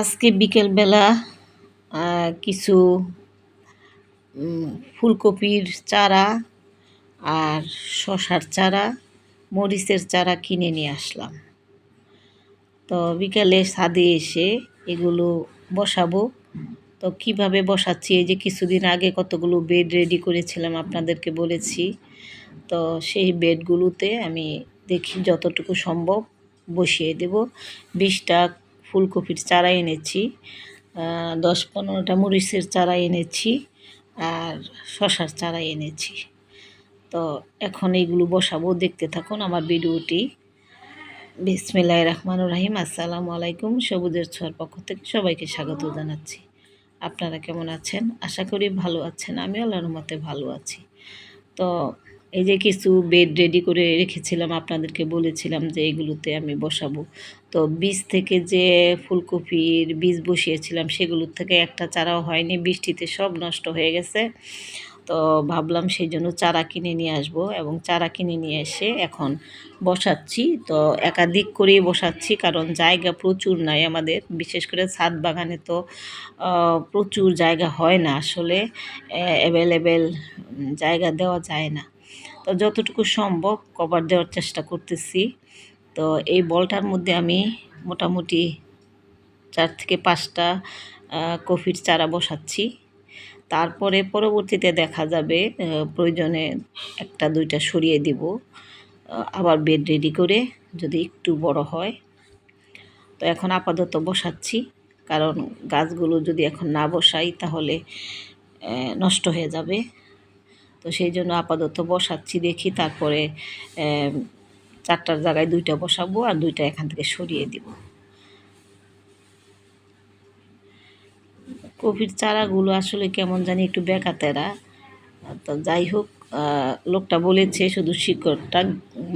আজকে বিকেলবেলা কিছু ফুলকপির চারা আর শশার চারা, মরিচের চারা কিনে নিয়ে আসলাম। তো বিকালে ছাদে এসে এগুলো বসাবো। তো কীভাবে বসাচ্ছি? এই যে কিছুদিন আগে কতগুলো বেড রেডি করেছিলাম আপনাদেরকে বলেছি। তো সেই বেডগুলোতে আমি দেখি যতটুকু সম্ভব বসিয়ে দেব। বিশটা ফুলকপির চারা এনেছি দশ পনেরোটা মরিচের চারা এনেছি আর শশার চারা এনেছি। তো এখন এইগুলো বসাবো, দেখতে থাকুন আমার ভিডিওটি। বিসমিল্লাহ রহমান রাহিম, আসসালামু আলাইকুম, সবুজের ছোঁয়ার পক্ষ থেকে সবাইকে স্বাগত জানাচ্ছি। আপনারা কেমন আছেন? আশা করি ভালো আছেন আমি আল্লাহর মতে ভালো আছি। তো এই যে কিছু বেড রেডি করে রেখেছিলাম, আপনাদেরকে বলেছিলাম যে এগুলোতে আমি বসাবো। তো বীজ থেকে যে ফুলকপির বীজ বসিয়েছিলাম, সেগুলোর থেকে একটা চারাও হয়নি, বৃষ্টিতে সব নষ্ট হয়ে গেছে। তো ভাবলাম সেই জন্য চারা কিনে নিয়ে আসব এবং চারা কিনে নিয়ে এসে এখন বসাচ্ছি। তো একাধিক করেই বসাচ্ছি, কারণ জায়গা প্রচুর নাই আমাদের। বিশেষ করে ছাদ বাগানে তো প্রচুর জায়গা হয় না আসলে। অ্যাভেলেবেল জায়গা দেওয়া যায় না। তো যতটুকু সম্ভব কভার দেওয়ার চেষ্টা করতেছি। তো এই বলটার মধ্যে আমি মোটামুটি চার থেকে পাঁচটা কফির চারা বসাচ্ছি। তারপরে পরবর্তীতে দেখা যাবে প্রয়োজনে একটা, দুইটা সরিয়ে দিব। আবার বেড রেডি করে যদি একটু বড় হয়। তো এখন আপাতত বসাচ্ছি, কারণ গাছগুলো যদি এখন না বসাই তাহলে নষ্ট হয়ে যাবে। তো সেই জন্য আপাতত বসাচ্ছি, দেখি তারপরে চারটার জায়গায় দুইটা বসাবো আর দুইটা এখান থেকে সরিয়ে দিব। কফির চারাগুলো আসলে কেমন জানি একটু বেকাতেরা। তো যাই হোক লোকটা বলেছে শুধু শিকড়টা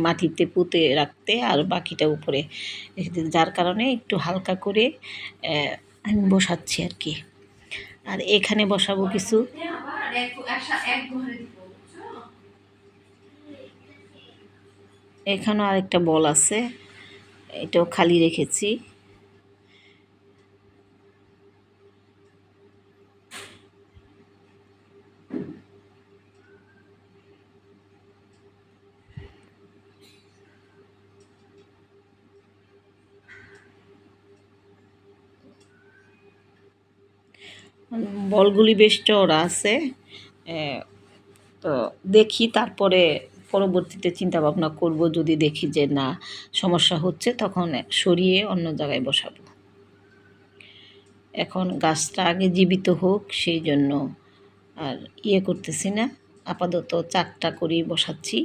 মাটিতে পুঁতে রাখতে আর বাকিটা উপরে যার কারণে একটু হালকা করে আমি বসাচ্ছি আর কি। আর এখানে বসাবো কিছু। এখানেও আরেকটা বল আছে। এটাও খালি রেখেছি। বলগুলি বেশ চওড়া আছে। তো দেখি তারপরে পরবর্তীতে চিন্তা ভাবনা করব, যদি দেখি যে না, সমস্যা হচ্ছে, তখন সরিয়ে অন্য জায়গায় বসাবো। এখন গাছটা আগে জীবিত হোক, সেই জন্য আর ইয়ে করতেছি না। আপাতত চারটা করেই বসাচ্ছি।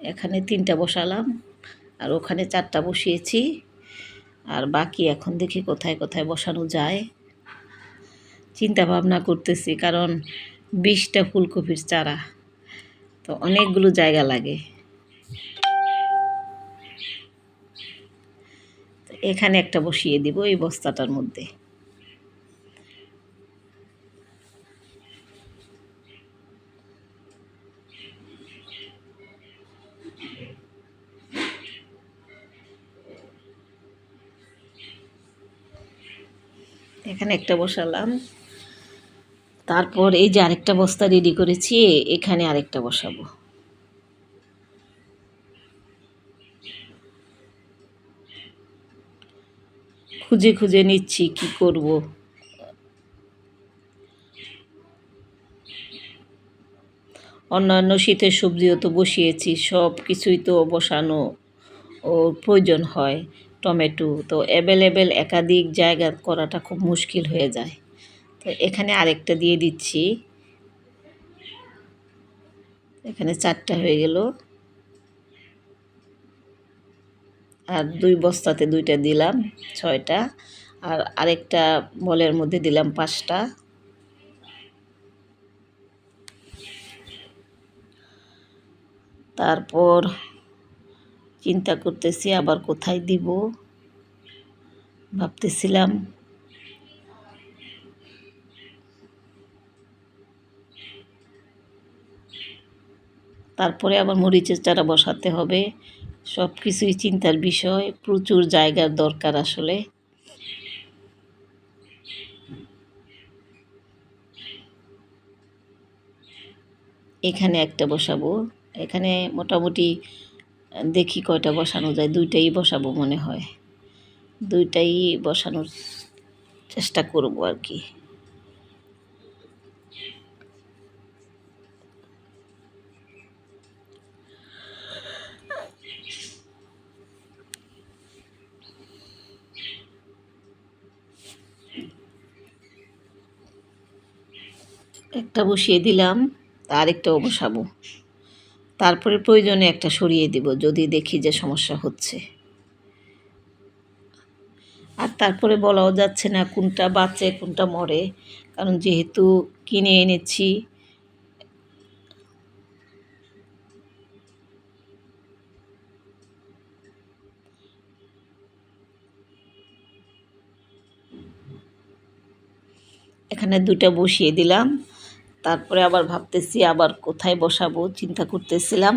এখানে তিনটা বসালাম, আর ওখানে চারটা বসিয়েছি। আর বাকি এখন দেখি কোথায় কোথায় বসানো যায়। চিন্তা ভাবনা করতেছি, কারণ বিশটা ফুলকপির চারা। তো অনেকগুলো জায়গা লাগে। এখানে একটা বসিয়ে দিব এই বস্তাটার মধ্যে। এখানে একটা বসালাম। তারপর এই যে আরেকটা বস্তা রেডি করেছি, এখানে আরেকটা বসাবো। খুঁজে খুঁজে নিচ্ছি কি করব। অন্যান্য শীতের সবজিও তো বসিয়েছি, সব কিছুই তো বসানো ও প্রয়োজন হয়, টমেটো। তো অ্যাভেলেবেল একাধিক জায়গা করাটা খুব মুশকিল হয়ে যায়। তো এখানে আরেকটা দিয়ে দিচ্ছি। এখানে চারটা হয়ে গেল। আর দুই বস্তাতে দুইটা দিলাম, ছয়টা। আর আরেকটা বলের মধ্যে দিলাম পাঁচটা। তারপর চিন্তা করতেছি আবার কোথায় দিব। ভাবতেছিলাম তারপরে আবার মরিচের চারা বসাতে হবে। সব কিছুই চিন্তার বিষয়, প্রচুর জায়গার দরকার আসলে। এখানে একটা বসাবো। এখানে মোটামুটি দেখি কয়টা বসানো যায়, দুইটাই বসাবো মনে হয়। দুইটাই বসানোর চেষ্টা করব আর কি। একটা বসিয়ে দিলাম, আরেকটাও বসাবো। তারপরে প্রয়োজনে একটা সরিয়ে দিব, যদি দেখি যে সমস্যা হচ্ছে। আর তারপরে বলাও যাচ্ছে না কোনটা বাঁচে, কোনটা মরে, কারণ যেহেতু কিনে এনেছি, এখানে দুটা বসিয়ে দিলাম। তারপরে আবার ভাবতেছি আবার কোথায় বসাবো, চিন্তা করতেছিলাম।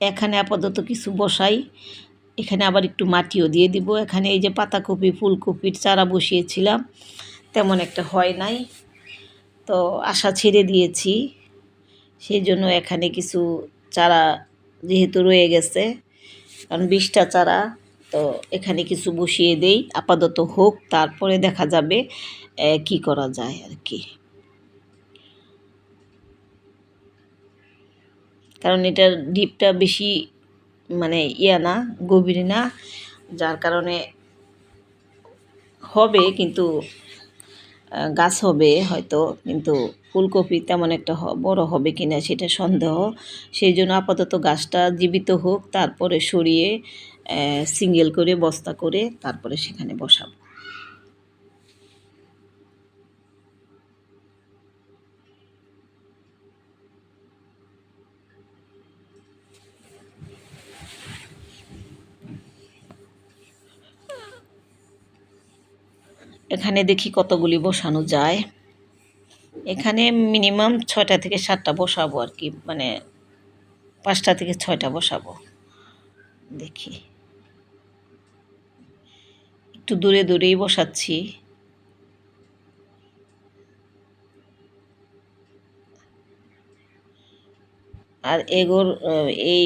এখানে আপাতত কিছু বসাই, এখানে আবার একটু মাটিও দিয়ে দিব। এখানে এই যে পাতাকপি, ফুলকপির চারা বসিয়েছিলাম, তেমন একটা হয় নাই। তো আশা ছেড়ে দিয়েছি, সেই জন্য এখানে কিছু চারা যেহেতু রয়ে গেছে, কারণ বিশটা চারা তো এখানে কিছু বসিয়ে দেই। আপাতত হোক, তারপরে দেখা যাবে কি করা যায় আর কি। কারণ এটার ডিপটা বেশি মানে ইয়া না, গভীর না, যার কারণে হবে কিন্তু গাছ হবে হয়তো, কিন্তু ফুলকপি তেমন একটা বড় হবে কিনা সেটা সন্দেহ। সেই জন্য আপাতত গাছটা জীবিত হোক, তারপরে সরিয়ে সিঙ্গেল করে, বস্তা করে তারপরে সেখানে বসাবো। এখানে দেখি কতগুলি বসানো যায়। এখানে মিনিমাম ছয়টা থেকে সাতটা বসাবো আর কি মানে পাঁচটা থেকে ছয়টা বসাবো। দেখি। একটু দূরে দূরেই বসাচ্ছি। আর এগোর এই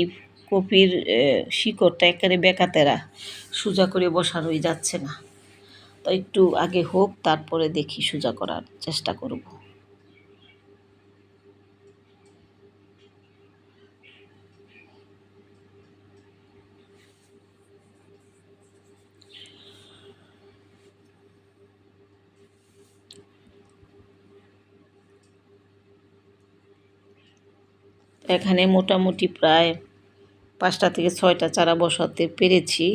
কপির শিকড়টা একেবারে বেকাতেরা সোজা করে বসানোই যাচ্ছে না। তো একটু আগে হোক, তারপরে দেখি সোজা করার চেষ্টা করব। এখানে মোটামুটি প্রায় পাঁচটা থেকে ছয়টা চারা বসাতে পেরেছি।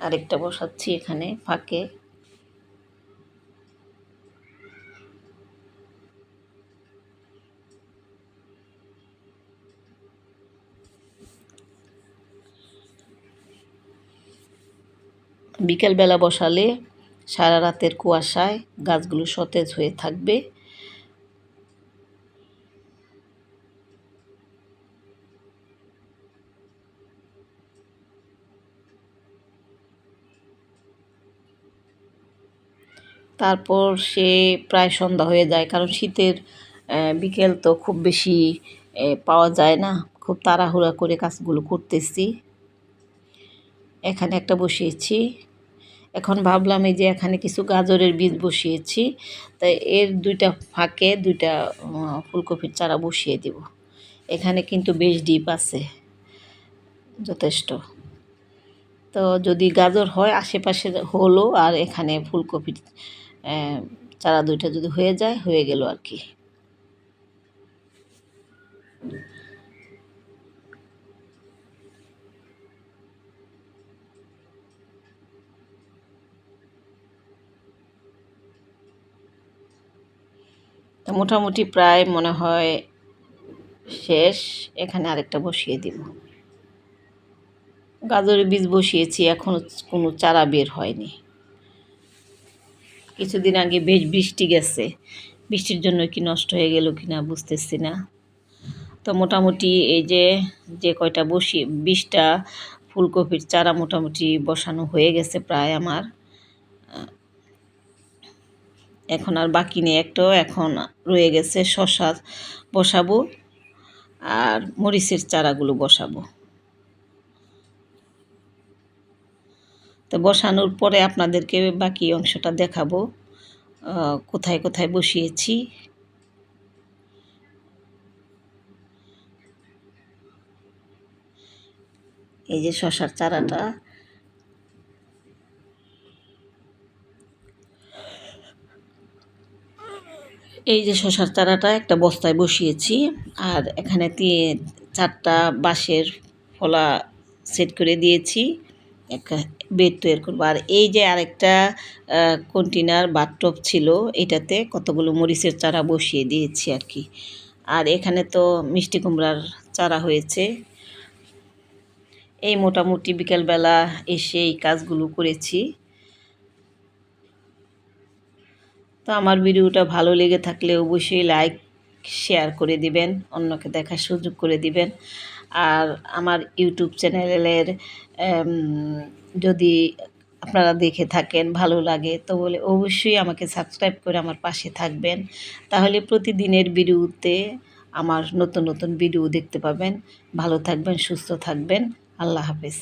আরেকটা বসাচ্ছি এখানে ফাঁকে। বিকেলবেলা বসালে সারা রাতের কুয়াশায় গাছগুলো সতেজ হয়ে থাকবে। তারপর সে প্রায় সন্ধ্যা হয়ে যায়, কারণ শীতের বিকেল তো খুব বেশি পাওয়া যায় না। খুব তাড়াহুড়া করে কাজগুলো করতেছি। এখানে একটা বসিয়েছি। এখন ভাবলাম এই যে এখানে কিছু গাজরের বীজ বসিয়েছি তাই এর দুইটা ফাঁকে দুইটা ফুলকপির চারা বসিয়ে দেব। এখানে কিন্তু বেশ ডিপ আছে, যথেষ্ট। তো যদি গাজর হয় আশেপাশে হলো আর এখানে ফুলকপির চারা দুইটা যদি হয়ে যায়, হয়ে গেল আর কি। মোটামুটি প্রায় মনে হয় শেষ, এখানে আরেকটা বসিয়ে দিব। গাজরের বীজ বসিয়েছি এখনও কোনো চারা বের হয়নি। কিছুদিন আগে বেশ বৃষ্টি গেছে। বৃষ্টির জন্য কি নষ্ট হয়ে গেল কি না বুঝতেছি না। তো মোটামুটি এই যে যে কয়টা বসি বিশটা ফুলকপির চারা মোটামুটি বসানো হয়ে গেছে প্রায় আমার। এখন আর বাকি নেই, একটাও এখন রয়ে গেছে শশা বসাবো আর মরিচের চারাগুলো বসাবো। তো বসানোর পরে আপনাদেরকে বাকি অংশটা দেখাবো কোথায় কোথায় বসিয়েছি। এই যে শশার চারাটা এই যে শশার চারাটা একটা বস্তায় বসিয়েছি আর এখানে চারটা বাঁশের ফলা সেট করে দিয়েছি, একটা বেড তৈরি করব। আর এই যে আরেকটা কন্টেনার বাথটপ ছিল, এটাতে কতগুলো মরিচের চারা বসিয়ে দিয়েছি আর কি। আর এখানে তো মিষ্টি কুমড়ার চারা হয়েছে। এই মোটামুটি বিকেলবেলা এসে এই কাজগুলো করেছি। তো আমার ভিডিওটা ভালো লেগে থাকলে অবশ্যই লাইক, শেয়ার করে দিবেন, অন্যকে দেখার সুযোগ করে দিবেন। আর আমার ইউটিউব চ্যানেলের যদি আপনারা দেখে থাকেন, ভালো লাগে তো বলে অবশ্যই আমাকে সাবস্ক্রাইব করে আমার পাশে থাকবেন। তাহলে প্রতিদিনের ভিডিওতে আমার নতুন নতুন ভিডিও দেখতে পাবেন। ভালো থাকবেন, সুস্থ থাকবেন। আল্লাহ হাফেজ।